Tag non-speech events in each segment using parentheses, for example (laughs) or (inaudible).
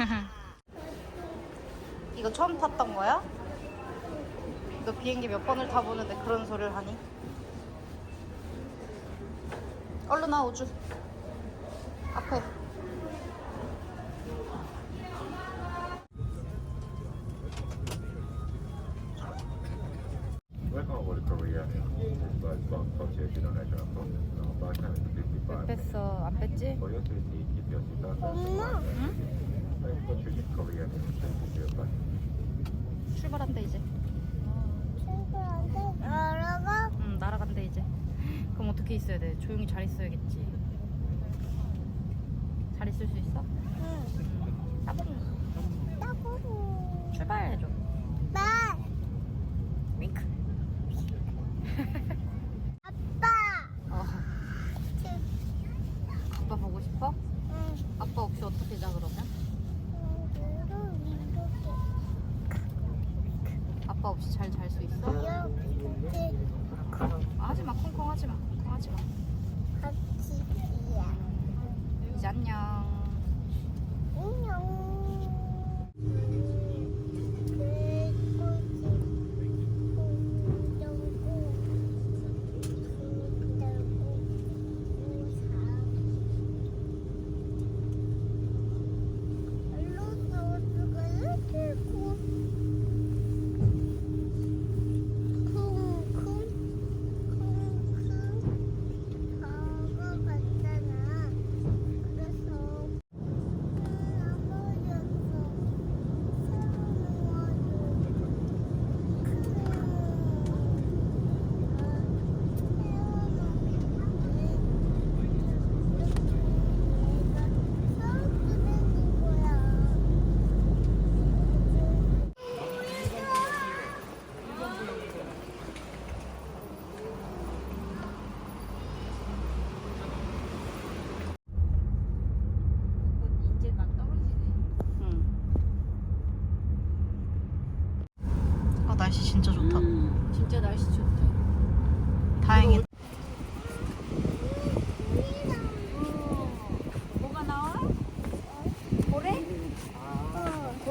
(laughs) 이거 처음 탔던 거야? 너 비행기 몇 번을 타보는데 그런 소리를 하니? 얼른 와 우주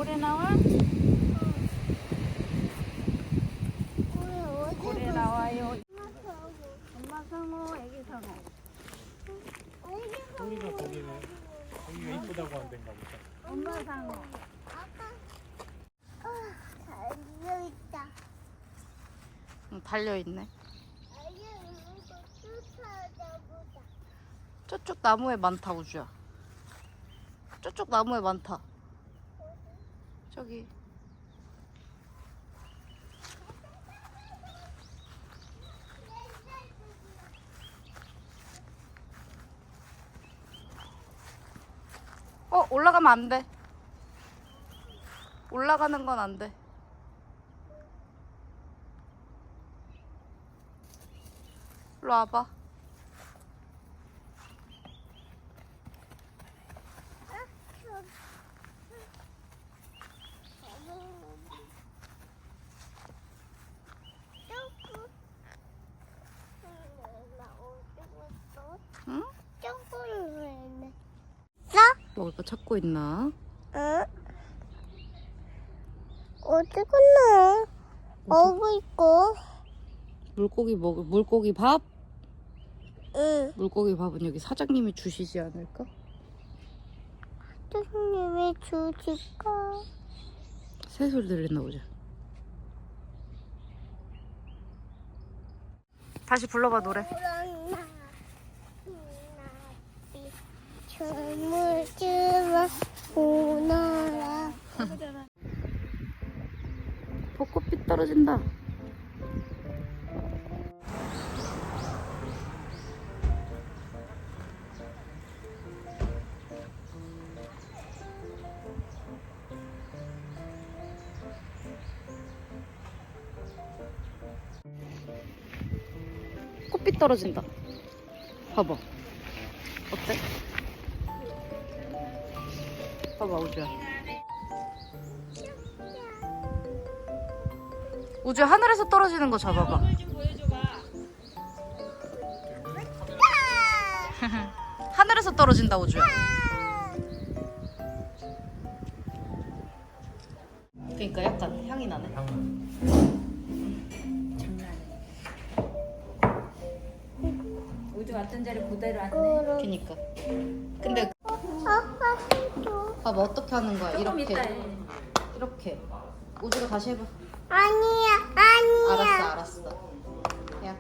고래 나와? 고래 나와요. 엄마 상어, 애기 상어. 거기가 거기네. 거기가 이쁘다고 한 데인가 보다. 엄마 상어. 달려있다. 응, 달려있네. 저쪽 나무에 많다 우주야 저쪽 나무에 많다 저기. 어 올라가면 안돼. 올라가는 건 안돼. 일로 와봐 응? 점프를 했네. 찾고 있나? 응? 어디 갔나? 어고 있고. 물고기 먹을 물고기 밥? 응. 물고기 밥은 여기 사장님이 주시지 않을까? 선생님이 주실까? 새소리 들렸나 보자. 다시 불러봐 노래. 추러 오너라 (laughs) 벚꽃빛 떨어진다. 꽃빛 떨어진다. 봐봐. 우주 하늘에서 떨어지는 거 잡아봐. (laughs) 하늘에서 떨어진다 우주야. 그러니까 약간 향이 나네. 향은 장난 우주 왔던 자리 그대로 왔네 그니까. 근데. 봐봐 어떻게 하는 거야? 조금 이렇게 이따 해. 이렇게. 우주가 다시 해봐. 아니야. 알았어 알았어. 야.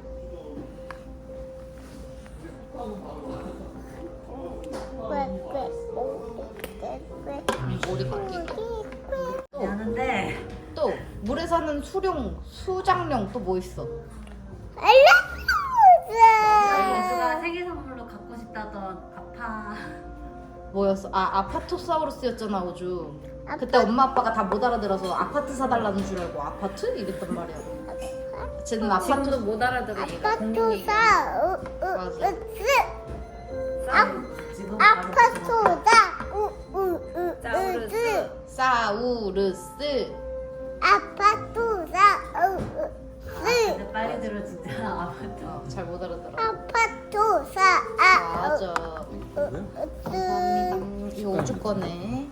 왜왜왜 머리 바뀌게. 또, 하는데 또 물에 사는 수룡, 수장룡 또 뭐 있어? 알라스. 생일 선물로 갖고 싶다던 아파 뭐였어? 아 아파토사우루스였잖아 우주. 그때 엄마 아빠가 다 못 알아들어서 아파트 사달라는 줄 알고 아파트 이랬단 말이야. 쟤는 아파트 지금도 못 알아들어 얘가 공룡이 아파토사 맞아. 우우우스 지금 바로 아파토사 우우우스 사우루스. 사우루스. 아파토사 아, 우우스 근데 빨리 들어 진짜 아파트 어, 잘 못 알아들어. 아파토사 맞아. 아우우스 감사합니다. 이거 우주 거네.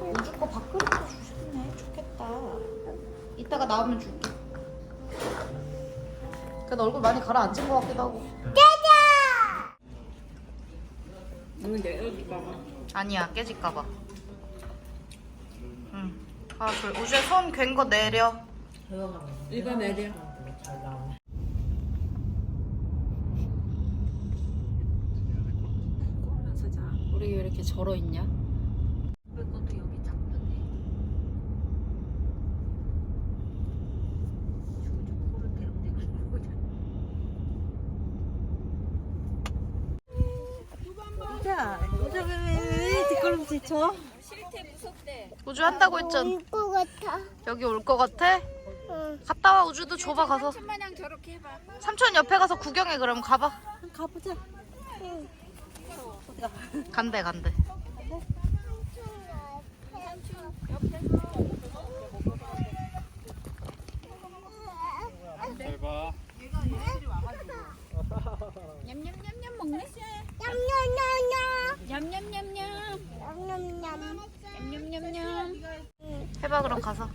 우주 거 밥그릇도 주셨네. 좋겠다. 이따가 나오면 줄게. 그래도 얼굴 많이 가라앉은 것 같기도 하고. 오늘 내려올까 봐 아니야 깨질까봐. 응. 아 그래 우주에 손괜거 내려. 이거 내려 우리 왜 이렇게 절어 있냐? 그것도 여기 잡혔네 조조 코를 대롱대롱 하고 자 자, 여자 왜 쳐? 우주 한다고 했잖아. 이거 같아 여기 올 거 같아? 응 갔다 와 우주도 줘봐 가서. 마냥 저렇게 해봐. 삼촌 옆에 가서 구경해 그럼 가봐. 가보자. 간대 간대. 잘 봐. 냠냠냠냠 먹네. 냠냠냠냠 냠냠냠냠. 냠냠냠 냠 냠냠냠. 해봐 그럼 가서.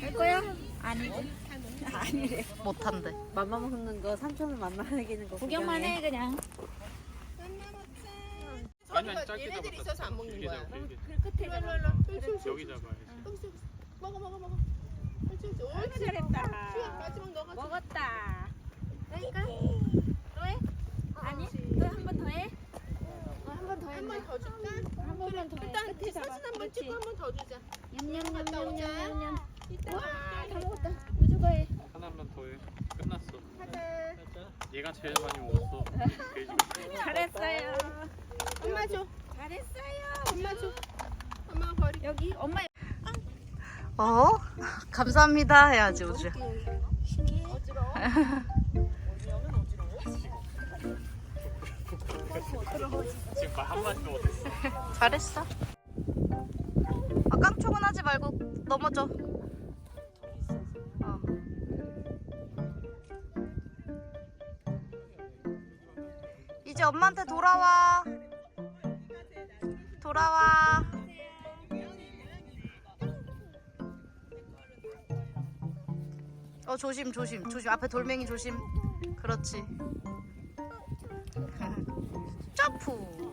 할 거야? 아니지. 아니래. 못한대. 맘마 먹는 거 삼촌은 맘마 먹이는 거 구경만 해 그냥. 아니 아니 짧게 잡았다. 있어서 안 먹는 거야. 끝에 잡아 여기 잡아야지. 잘했다 먹었다 그러니까 또 해? 아니? 또 한 번 더 해? 한번더 해. 한번 더 줄까? 한 번만 더 해. 일단 끝에 잡아. 사진 한번 찍고 한 번 더 주자. 냠냠냠냠냠냠. 와, 다 먹었다. 우주가 해. 하나만 더 해. 끝났어. 얘가 제일 많이 먹었어. (laughs) 돼지가. 잘했어요 엄마 줘. 잘했어요. 엄마 줘. 엄마 버리. 여기 엄마 어? 감사합니다 해야지 우주. 지금 (laughs) 말 한마디도 못했어. (laughs) 잘했어. 아 깡총은 하지 말고 넘어져. 어. 이제 엄마한테 돌아와. 돌아와. 어 조심 조심 조심 앞에 돌멩이 조심. 그렇지. (laughs) 점프.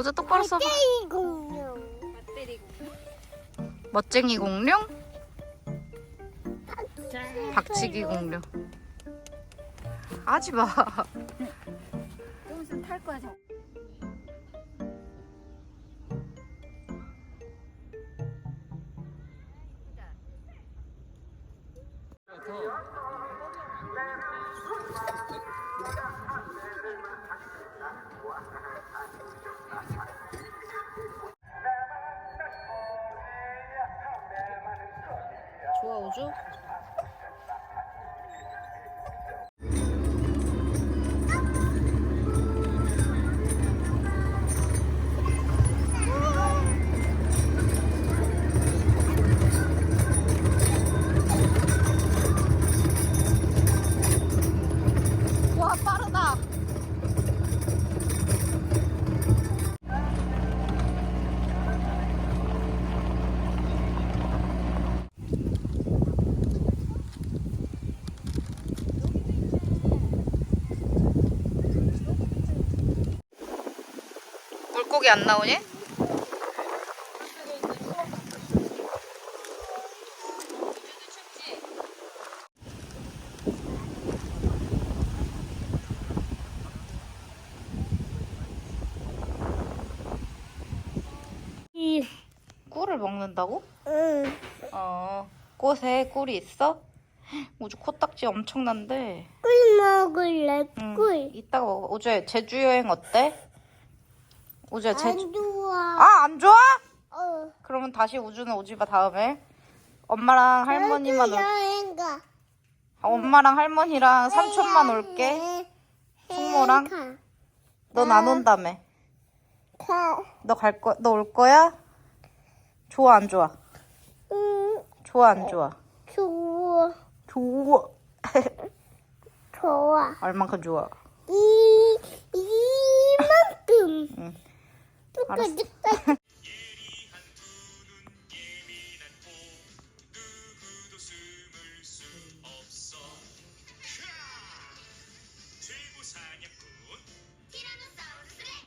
모자 똑바로 써봐. 이 공룡 멋쟁이 공룡? 박치기 공룡. 하지 마. 좀 있으면 탈 거야. 저. 제목이 안 나오니? 이, 꿀을 먹는다고? 응. 어 꽃에 꿀이 있어? 우주 코딱지 엄청난데 꿀 먹을래, 응. 꿀. 이따가 먹어 우주야 제주 여행 어때? 우주야 제주 안 좋아. 아 안 좋아? 어. 그러면 다시 우주는 오지 마 다음에 엄마랑 할머니만 올 여행 가. 아, 엄마랑 할머니랑 삼촌만 올게 숙모랑? 가. 넌 안 온다며 가. 너 갈 거, 너 올 거야? 좋아 안 좋아? 응, 좋아 안 좋아? 좋아. 좋아 (laughs) 좋아. 얼만큼 좋아? 이, 이만큼. 응. 똑같이. (laughs)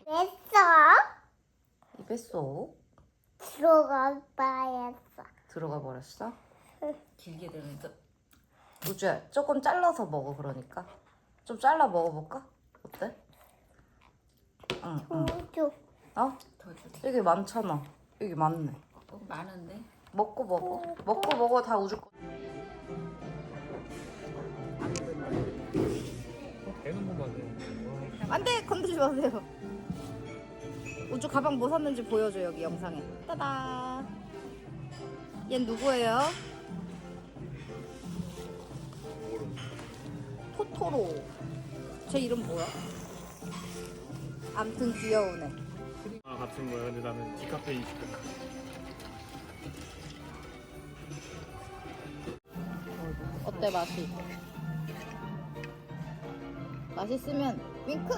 됐어? 입에 쏙 들어가 봐야겠어. 들어가 버렸어? 길게 되니까 우주야 조금 잘라서 먹어 그러니까 좀 잘라 먹어볼까? 어때? 응, 응. 줘. 어? 여기 많잖아 여기 많네 많은데? 먹고 먹어 먹고 먹어 다 우주 거 배는 거 맞아. 안돼 건드리지 마세요 우주 가방 뭐 샀는지 보여줘 여기 영상에 따다 얜 누구예요? 토토로 제 이름 뭐야? 암튼 귀여운 애아 같은 거야. 근데 나는 디카페인 시켜. 어때 맛이? 맛있으면 윙크!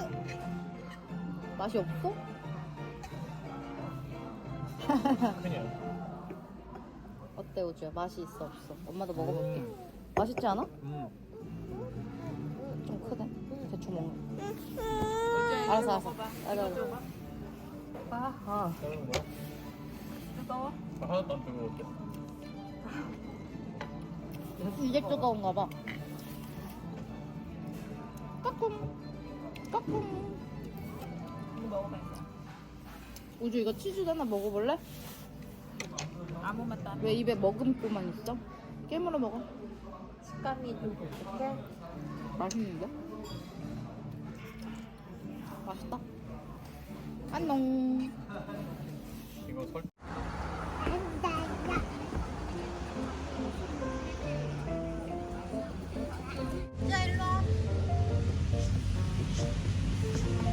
맛이 없어? 그냥. 어때 우주야? 맛이 있어 없어? 엄마도 먹어볼게 맛있지 않아? 음. 좀 크네 대충 먹는 알았어 알았어 알았어 알았어 아하 다른 거야? 뜨거워? 아, 하나도 안 뜨거웠대. 이제 뜨거운가 봐 까꿍 까꿍 우주 이거 치즈 하나 먹어볼래? 아무 맛도 안왜 입에 머금고만 있어? 깨물어 먹어 식감이 좀 독특해. 맛있는데? 맛있다 안녕 이거 설.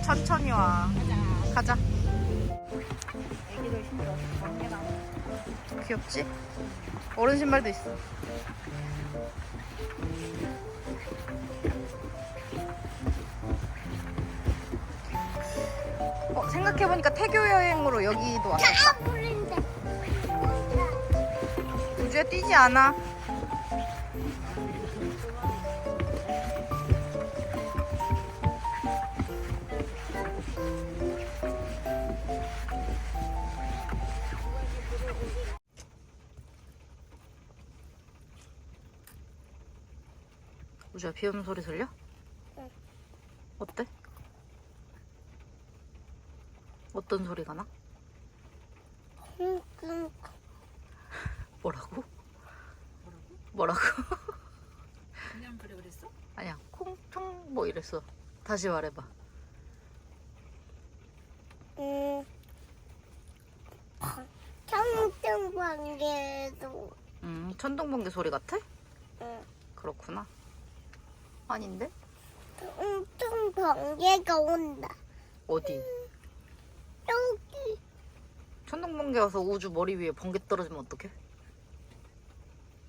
천천히 와 가자 애기들 번개 나와. 귀엽지? 어른 신발도 있어 생각해보니까 태교 여행으로 여기도 왔어 아. 우주야 뛰지 않아 우주야 비 오는 소리 들려? 응. 어때? 어떤 소리가 나? 뭐라고? 뭐라고? 그냥 그래 그랬어? 아니야 콩퉁 뭐 이랬어 다시 말해봐 음, 관계도 음 천둥번개 소리 같아? 응. 그렇구나 아닌데? 엄청 번개가 온다. 어디? 여기 천둥 번개 와서 우주 머리 위에 번개 떨어지면 어떡해?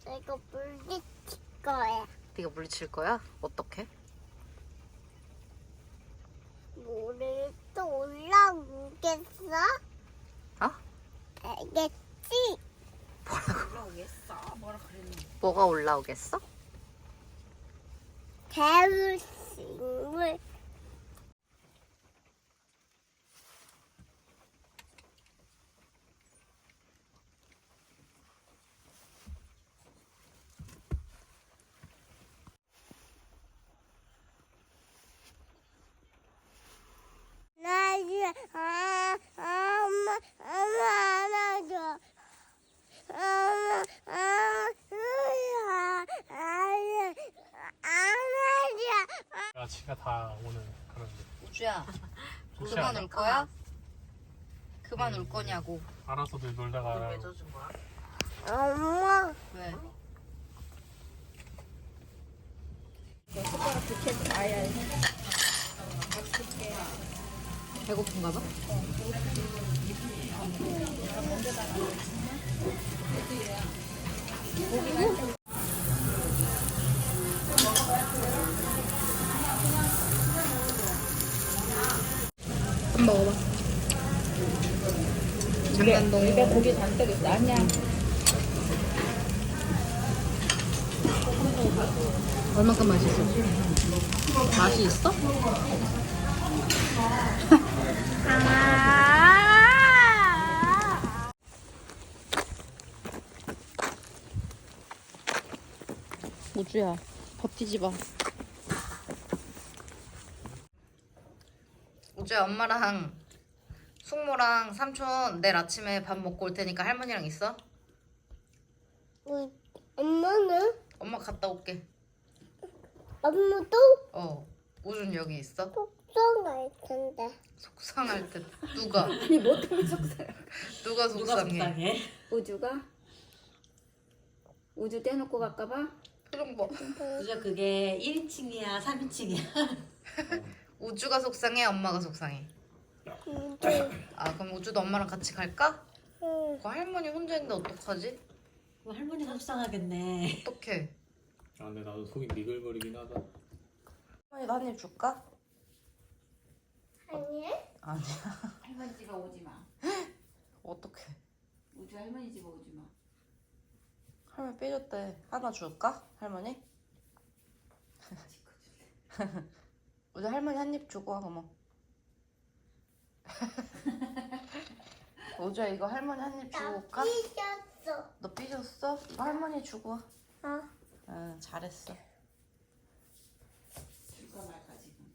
내가 물리칠 거야. 네가 물리칠 거야? 어떻게? 물을 또 올라오겠어? 어? 알겠지? 올라오겠어. 뭐라 그랬니? 뭐가 올라오겠어? 배울식물 나 이제 아, 아, 엄마, 엄마 안아줘. 엄마, 아, 누야 아니, 안아줘. 아치가 다 오는 그런 데. 우주야, 좋지 그만 않아? 울 거야? 아. 그만 네, 울 네. 거냐고. 알아서들 놀다가 알아. 엄마, 왜? 숟가락 붙여서 가야 해. 배고픈가 봐? 한 먹어봐. 장난동. 입에 고기 잔뜩 있어. 아니야. 얼만큼 맛있어? 맛이 있어? (laughs) 아. 우주야 버티지 마. 우주야 엄마랑 숙모랑 삼촌 내일 아침에 밥 먹고 올 테니까 할머니랑 있어? 우리 엄마는? 엄마 갔다 올게. 엄마도 어. 우준 여기 있어? 속상할 텐데. 속상할 듯. 누가? (laughs) 아니 뭐 때문에 속상해? 누가 속상해? 우주가 우주 떼놓고 갈까봐? 표정 봐. 그죠 그게 1인칭이야 3인칭이야 (laughs) 우주가 속상해? 엄마가 속상해? 근데, 아 그럼 우주도 엄마랑 같이 갈까? 응. 그 할머니 혼자 있는데 어떡하지? 할머니가 속상하겠네 어떡해? 아 근데 나도 속이 미글거리긴 하다. 할머니도 한입 줄까? 아니? 아니야. 할머니 집에 오지 마. (gasps) 어떡해. 우주 할머니 집에 오지 마. 할머니 삐졌대. 하나 줄까? 할머니? (laughs) 우리 할머니 한 입 주고 와 그러면. (laughs) 우주야 이거 할머니 한 입 주고 나 올까? 삐졌어. 너 삐졌어? 이거 할머니 주고 와. 어. 응 잘했어. 줄까 말까 지금.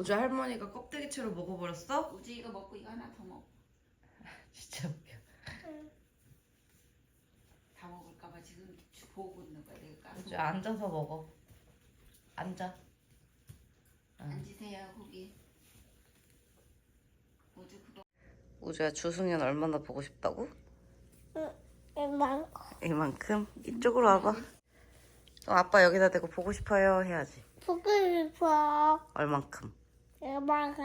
우주 할머니가 껍데기채로 먹어버렸어? 우주 이거 먹고 이거 하나 더 먹. (laughs) 진짜 웃겨. 다 먹을까봐 지금 주- 보고 있는 거야 내가. 우주 앉아서 먹어. 앉아. 앉으세요 거기. 우주 그거. 우주야 주승현 얼마나 보고 싶다고? 이만큼. 이만큼? 이쪽으로 와봐. 또 아빠 여기다 대고 보고 싶어요 해야지. 보고 싶어. 얼만큼? 이만큼.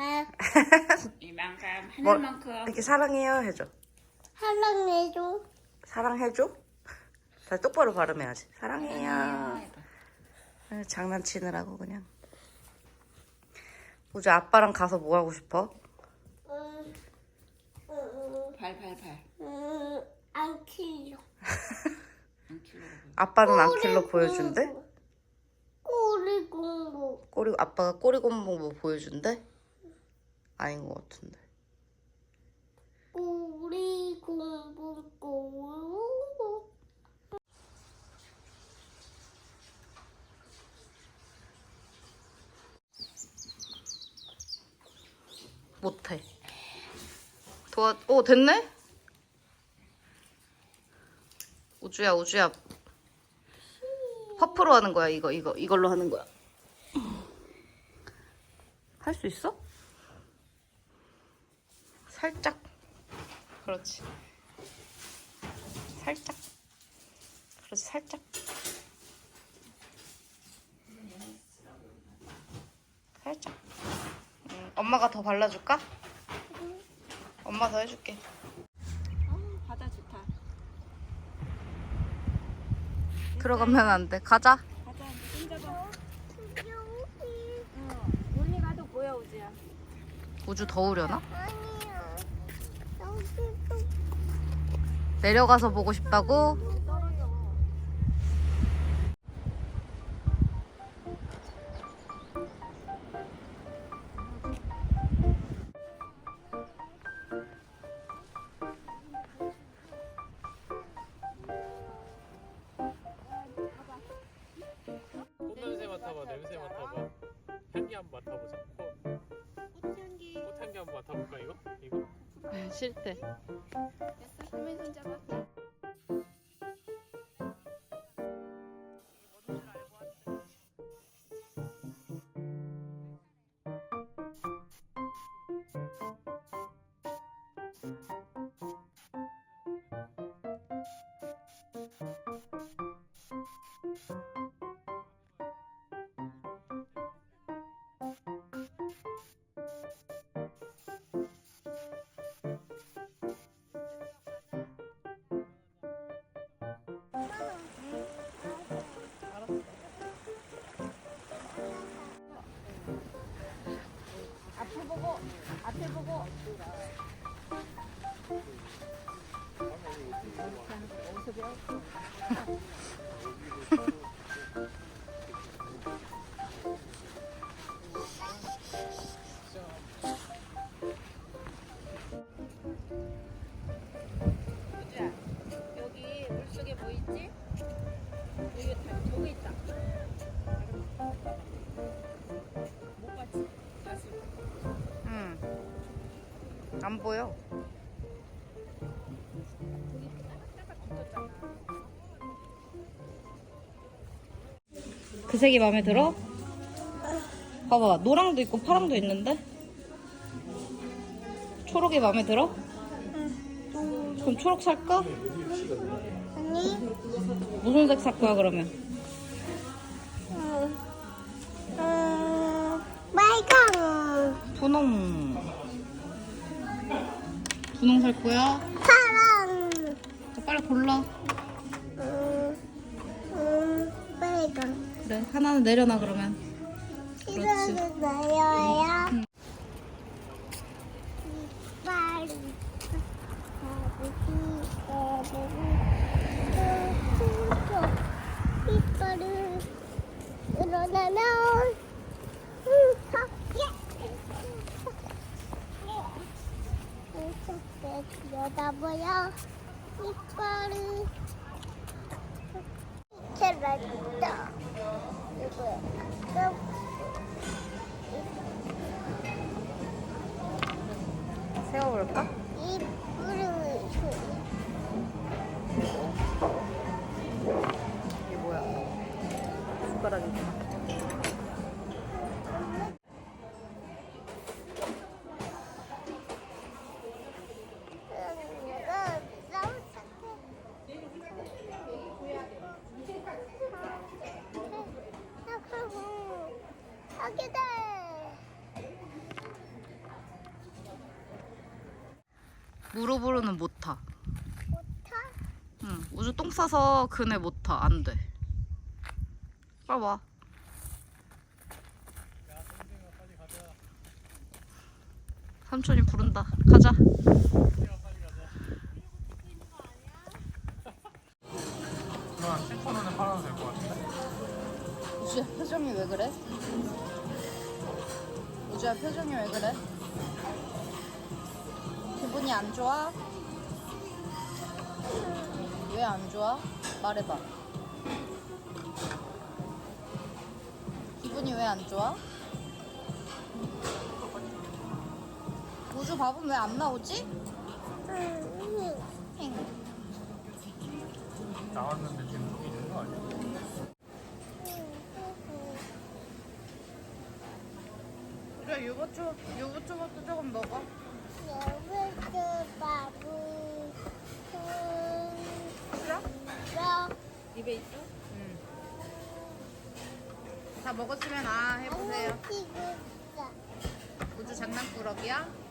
이만큼 뭐- 하늘만큼. 이렇게 사랑해요 해줘. 사랑해줘. 사랑해줘? 다시 똑바로 발음해야지. 사랑해요. 아, 장난치느라고 그냥. 우주 아빠랑 가서 뭐 하고 싶어? 응. 응. 발발발. 응. 안 키려. 안 킬러고. 아빠는 안 킬로 보여준대? 꼬리 공부. 꼬리 아빠가 꼬리 곰봉 뭐 보여준대? 아닌 것 같은데. 꼬리 공부 공부. 못해. 도와, 오, 됐네? 우주야, 우주야. 퍼프로 하는 거야, 이거, 이거, 이걸로 하는 거야. 할 수 있어? 살짝. 그렇지. 살짝. 그렇지, 살짝. 살짝. 음, 엄마가 더 발라줄까? 엄마 더 해줄게. 바다 좋다. 들어가면 안 돼. 가자. 가자 손 잡아. 여기. 어. 멀리 가도 보여 우주야. 우주 더우려나? 아니야. 내려가서 보고 싶다고? 냄새 맡아봐. 향기 한번 맡아보자. 꽃. 꽃향기. 꽃 향기 한번 맡아볼까 이거? 이거? 싫대. 됐어. 할머니 손잡아. 睡不够。天，我。 보여. 그 색이 마음에 들어? 봐봐, 노랑도 있고 파랑도 있는데? 초록이 마음에 들어? 그럼 초록 살까? 아니, 무슨 색 살 거야, 그러면? 음, 음, 빨강, 분홍. 분홍 살 거야? 파랑, 자, 빨리 골라. 음, 음, 빨강. 그래, 하나는 내려놔, 그러면. 그렇지. 이거는 나야야. 이빨이 이빨을 일어나면 이렇게 들여다보여. 이빨을 이렇게 놨다 이거야. 세워볼까? 무릎으로는 못 타. 못하? 응, 우주 똥 싸서 그네 못 타. 안 돼. 빨리 와. 삼촌이 부른다. 가자. 7,000원에 팔아도 될 것 같은데? 우주야 표정이 왜 그래? 우주야 표정이 왜 그래? 기분이 안 좋아? 왜 안 좋아? 말해봐. 기분이 왜 안 좋아? 우주 밥은 왜 안 나오지? 응. 나왔는데 지금 여기 있는 거 아니야? 우주야 유부초 유부초밥도 조금 먹어. 입에 있어? 응. 다 먹었으면 아 해보세요. 지금 우주 장난꾸러기야?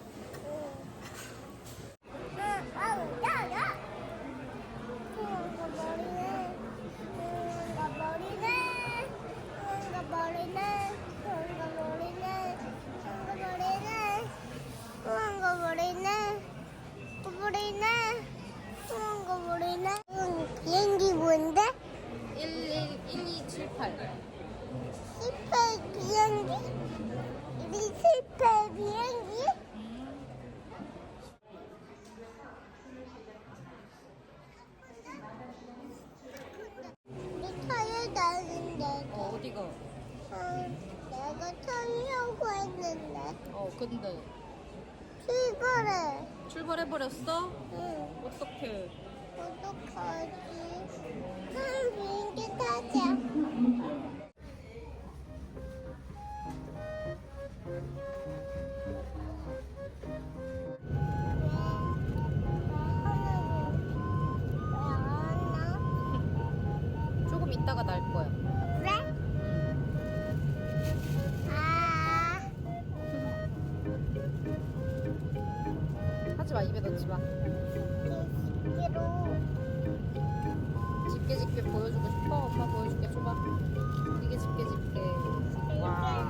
근데 출발해 출발해버렸어? 응 어떡해. 어떡하지 응 비행기 타자 집게 집게 보여주고 싶어? 엄마 보여줄게, 줘봐. 이게 집게 집게. 와.